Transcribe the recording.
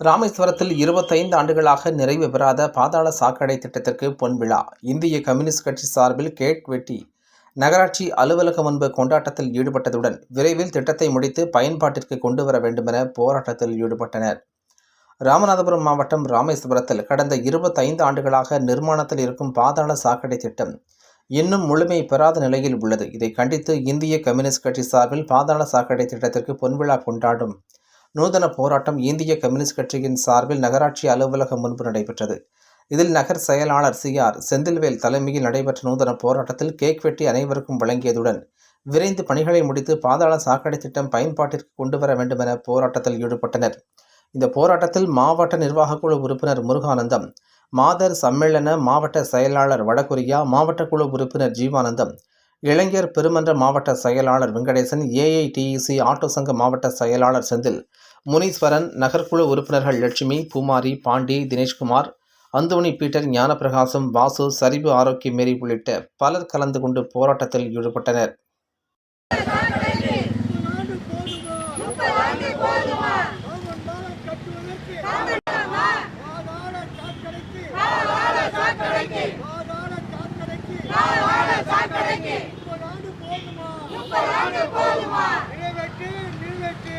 ராமேஸ்வரத்தில் இருபத்தைந்து ஆண்டுகளாக நிறைவு பெறாத பாதாள சாக்கடை திட்டத்திற்கு பொன்விழா இந்திய கம்யூனிஸ்ட் கட்சி சார்பில் கேட் வெட்டி நகராட்சி அலுவலகம் முன்பு கொண்டாட்டத்தில் ஈடுபட்டதுடன் விரைவில் திட்டத்தை முடித்து பயன்பாட்டிற்கு கொண்டு வர வேண்டுமென போராட்டத்தில் ஈடுபட்டனர். ராமநாதபுரம் மாவட்டம் ராமேஸ்வரத்தில் கடந்த இருபத்தைந்து ஆண்டுகளாக நிர்மாணத்தில் இருக்கும் பாதாள சாக்கடை திட்டம் இன்னும் முழுமை பெறாத நிலையில் உள்ளது. இதை கண்டித்து இந்திய கம்யூனிஸ்ட் கட்சி சார்பில் பாதாள சாக்கடை திட்டத்திற்கு பொன்விழா கொண்டாடும் நூதன போராட்டம் இந்திய கம்யூனிஸ்ட் கட்சியின் சார்பில் நகராட்சி அலுவலகம் முன்பு நடைபெற்றது. இதில் நகர் செயலாளர் சி. ஆர். செந்தில்வேல் தலைமையில் நடைபெற்ற நூதன போராட்டத்தில் கேக் வெட்டி அனைவருக்கும் வழங்கியதுடன் விரைந்து பணிகளை முடித்து பாதாள சாக்கடை திட்டம் பயன்பாட்டிற்கு கொண்டு வர வேண்டுமென போராட்டத்தில் ஈடுபட்டனர். இந்த போராட்டத்தில் மாவட்ட நிர்வாகக்குழு உறுப்பினர் முருகானந்தம் மாதர் சம்மேளன மாவட்ட செயலாளர் வடகொரியா மாவட்ட குழு உறுப்பினர் ஜீவானந்தம் இளைஞர் பெருமன்ற மாவட்ட செயலாளர் வெங்கடேசன் ஏஐடிஇசி ஆட்டோ சங்க மாவட்ட செயலாளர் செந்தில் முனீஸ்வரன் நகர்குழு உறுப்பினர்கள் லட்சுமி பூமாரி பாண்டி தினேஷ்குமார் அந்தோணி பீட்டர் ஞானப்பிரகாசம் வாசு சரிவு ஆரோக்கிய மேரி உள்ளிட்ட பலர் கலந்து கொண்டு போராட்டத்தில் ஈடுபட்டனர். ஆண்டு போதுமா? நிறைவேற்று நிறைவேற்று.